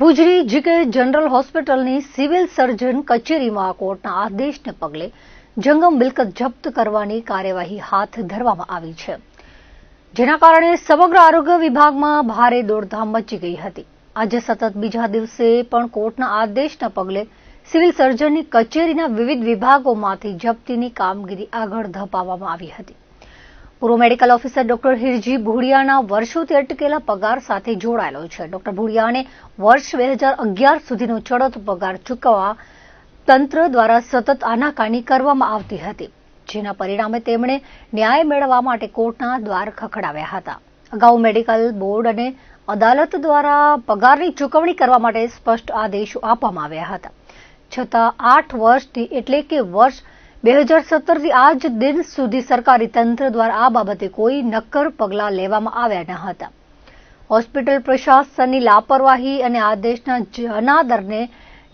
ભુજની GK general હોસ્પિટલની civil surgeon કચેરીમાં કોર્ટના આદેશને પગલે જંગમ મિલકત જપ્ત કરવાની કાર્યવાહી હાથ ધરવામાં આવી છે. જેના કારણે સમગ્ર આરોગ્ય વિભાગમાં ભારે દોડધામ મચી ગઈ હતી. આજે સતત બીજા દિવસે પણ કોર્ટના આદેશના પગલે સિવિલ સર્જનની કચેરીના વિવિધ વિભાગોમાંથી જપ્તીની કામગીરી આગળ ધપાવવામાં આવી હતી. પૂર્વ મેડિકલ ઓફિસર ડોક્ટર હિરજી ભુડિયાના વર્ષોથી અટકેલા પગાર સાથે જોડાયેલો છે. ડોક્ટર ભુડિયાને વર્ષ બે હજાર અગિયાર સુધીનો ચડતો પગાર ચૂકવવા તંત્ર દ્વારા સતત આનાકાની કરવામાં આવતી હતી, જેના પરિણામે તેમણે ન્યાય મેળવવા માટે કોર્ટના દ્વાર ખખડાવ્યા હતા. અગાઉ મેડિકલ બોર્ડ અને અદાલત દ્વારા પગારની ચૂકવણી કરવા માટે સ્પષ્ટ આદેશો આપવામાં આવ્યા હતા. છતાં આઠ વર્ષથી એટલે કે વર્ષ બે હજાર સત્તરથી આજ દિન સુધી સરકારી તંત્ર દ્વારા આ બાબતે કોઈ નક્કર પગલાં લેવામાં આવ્યા ન હતા. હોસ્પિટલ પ્રશાસનની લાપરવાહી અને આદેશના અનાદરને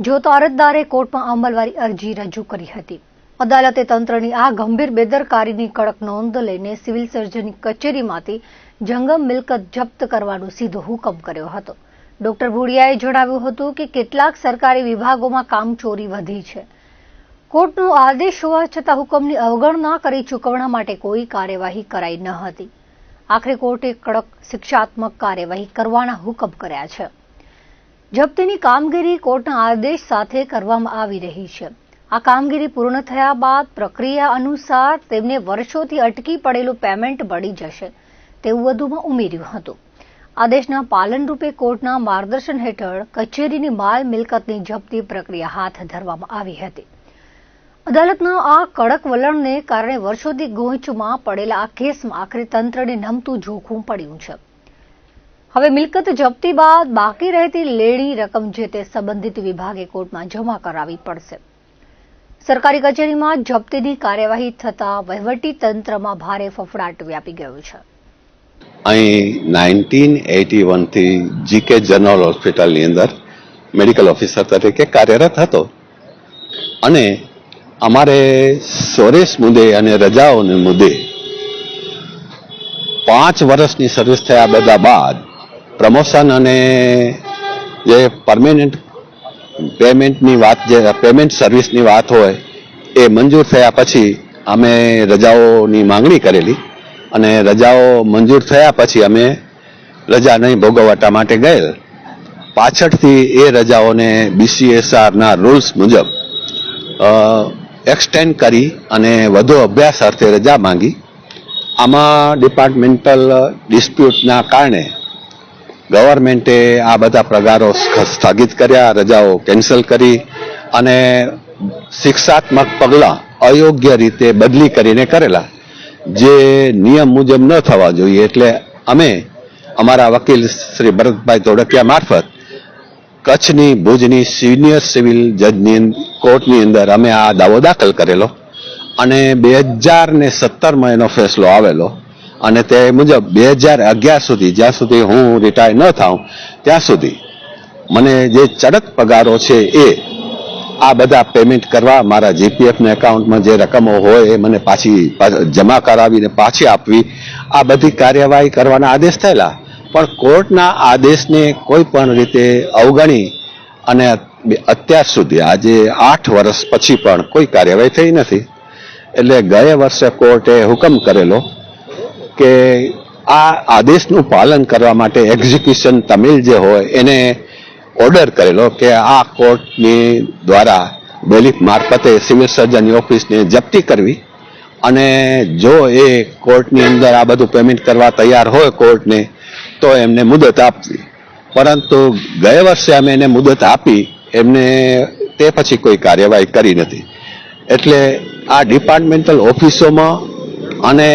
જોતા અરજદારે કોર્ટમાં અમલવારી અરજી રજૂ કરી હતી. અદાલતે તંત્રની આ ગંભીર બેદરકારીની કડક નોંધ લઈને સિવિલ સર્જનની કચેરીમાંથી જંગમ મિલકત જપ્ત કરવાનો સીધો હુકમ કર્યો હતો. ડોક્ટર ભુડિયાએ જણાવ્યું હતું કે કેટલાક સરકારી વિભાગોમાં કામચોરી વધી છે. કોર્ટનો આદેશ હોવા છતાં હુકમની અવગણના કરી ચૂકવણા માટે કોઈ કાર્યવાહી કરાઈ ન હતી. આખરે કોર્ટે કડક શિક્ષાત્મક કાર્યવાહી કરવાના હુકમ કર્યા છે. જપ્તીની કામગીરી કોર્ટના આદેશ સાથે કરવામાં આવી રહી છે. આ કામગીરી પૂર્ણ થયા બાદ પ્રક્રિયા અનુસાર તેમને વર્ષોથી અટકી પડેલું પેમેન્ટ મળી જશે તેવું વધુમાં ઉમેર્યું હતું. આદેશના પાલનરૂપે કોર્ટના માર્ગદર્શન હેઠળ કચેરીની માલ મિલકતની જપ્તી પ્રક્રિયા હાથ ધરવામાં આવી હતી. અદાલતના આ કડક વલણને કારણે વર્ષોથી ગોંચમાં પડેલા આ કેસમાં આખરે તંત્રને નમતું જોખમ પડ્યું છે. હવે મિલકત જપ્તી બાદ બાકી રહેતી લેણી રકમ જે તે સંબંધિત વિભાગે કોર્ટમાં જમા કરાવવી પડશે. સરકારી કચેરીમાં જપ્તીની કાર્યવાહી થતાં વહીવટી તંત્રમાં ભારે ફફડાટ વ્યાપી ગયો છે. અહીં નાઇન્ટીન એટી વનથી જીકે જનરલ હોસ્પિટલની અંદર મેડિકલ ઓફિસર તરીકે કાર્યરત હતો. અને અમારે સોરેશ મુદ્દે અને રજાઓને મુદ્દે પાંચ વર્ષની સર્વિસ થયા બધા બાદ પ્રમોશન અને જે પરમેનન્ટ પેમેન્ટની વાત જે પેમેન્ટ સર્વિસની વાત હોય એ મંજૂર થયા પછી અમે રજાઓની માંગણી કરેલી અને રજાઓ મંજૂર થયા પછી અમે રજા નહીં ભોગવટા માટે ગયેલ. પાછળથી એ રજાઓને બીસીએસઆરના રૂલ્સ મુજબ એક્સટેન્ડ કરી અને વધુ અભ્યાસ અર્થે રજા માંગી. આમાં ડિપાર્ટમેન્ટલ ડિસ્પ્યુટના કારણે ગવર્મેન્ટે આ બધા પ્રગારો સ્થગિત કર્યા, રજાઓ કેન્સલ કરી અને શિક્ષાત્મક પગલાં અયોગ્ય રીતે બદલી કરીને કરેલા. જે નિયમ મુજબ ન થવા જોઈએ એટલે અમે અમારા વકીલ શ્રી ભરતભાઈ ધોળકિયા મારફત કચ્છની ભુજની સિનિયર સિવિલ જજની કોર્ટની અંદર અમે આ દાવો દાખલ કરેલો અને બે હજાર ને સત્તરમાં એનો ફેસલો આવેલો અને તે મુજબ બે હજાર અગિયાર સુધી, જ્યાં સુધી હું રિટાયર ન થાઉં, ત્યાં સુધી મને જે ચડક પગારો છે એ, આ બધા પેમેન્ટ કરવા, મારા જીપીએફના એકાઉન્ટમાં જે રકમો હોય એ મને પાછી, જમા કરાવીને પાછી આપવી, આ બધી કાર્યવાહી કરવાના આદેશ થયેલા. પણ કોર્ટના આદેશને કોઈ પણ રીતે અવગણી અને અત્યાર સુધી, આજે આઠ વર્ષ પછી પણ કોઈ કાર્યવાહી થઈ નથી. એટલે ગયા વર્ષે કોર્ટે હુકમ કરેલો કે આ આદેશનું પાલન કરવા માટે એક્ઝિક્યુશન તમિલ જે હોય, એને ઓર્ડર કરેલો કે આ કોર્ટની દ્વારા બેલીફ મારફતે સિવિલ સર્જનની ઓફિસને જપ્તી કરવી અને જો એ કોર્ટની અંદર આ બધું પેમેન્ટ કરવા તૈયાર હોય કોર્ટને તો એમને મુદત આપવી. પરંતુ ગયા વર્ષે અમે એને મુદત આપી, એમને તે પછી કોઈ કાર્યવાહી કરી નથી. એટલે આ ડિપાર્ટમેન્ટલ ઓફિસોમાં અને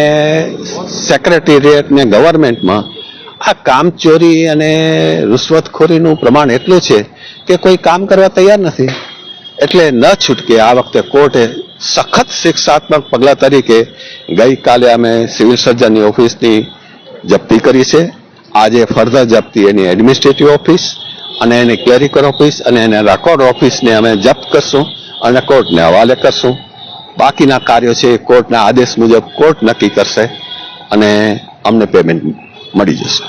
સેક્રેટરીએટ ને ગવર્મેન્ટમાં આ કામચોરી અને રૂશ્વતખોરીનું પ્રમાણ એટલું છે કે કોઈ કામ કરવા તૈયાર નથી. એટલે ન છૂટકે આ વખતે કોર્ટે સખત શિક્ષાત્મક પગલાં તરીકે ગઈકાલે અમે સિવિલ સર્જનની ઓફિસની જપ્તી કરી છે. આજે ફર્ધર જપ્તી એની એડમિનિસ્ટ્રેટિવ ઓફિસ અને એની ક્લેરિકલ ઓફિસ અને એના રેકોર્ડ ઓફિસને અમે જપ્ત કરશું અને કોર્ટને હવાલે કરશું. બાકીના કાર્યો છે એ કોર્ટના આદેશ મુજબ કોર્ટ નક્કી કરશે અને અમને પેમેન્ટ મળી જશે.